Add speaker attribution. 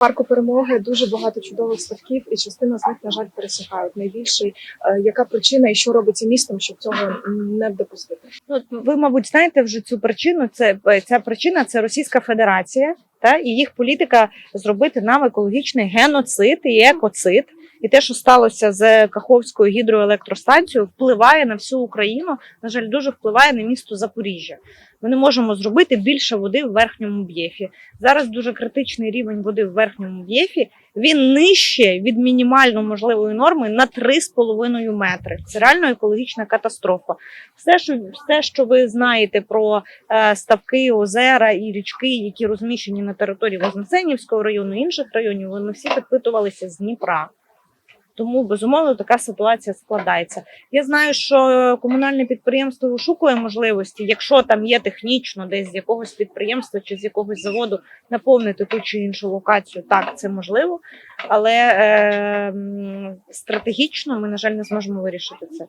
Speaker 1: парку перемоги дуже багато чудових ставків, і частина з них, на жаль, пересихають. Найбільший, е, яка причина і що робиться містом, щоб цього не допустити?
Speaker 2: Ну, ви, мабуть, знаєте вже цю причину. Це ця причина це Російська Федерація та і їх політика зробити нам екологічний геноцид і екоцид. І те, що сталося з Каховською гідроелектростанцією, впливає на всю Україну. На жаль, дуже впливає на місто Запоріжжя. Ми не можемо зробити більше води в верхньому б'єфі. Зараз дуже критичний рівень води в верхньому б'єфі. Він нижче від мінімально можливої норми на 3,5 метри. Це реально екологічна катастрофа. Все, що все, що ви знаєте про е, ставки, озера і річки, які розміщені на території Вознесенівського району, інших районів, вони всі підпитувалися з Дніпра. Тому безумовно така ситуація складається. Я знаю, що комунальне підприємство вишукує можливості, якщо там є технічно, десь з якогось підприємства чи з якогось заводу наповнити ту чи іншу локацію. Так, це можливо, але е, стратегічно ми, на жаль, не зможемо вирішити це.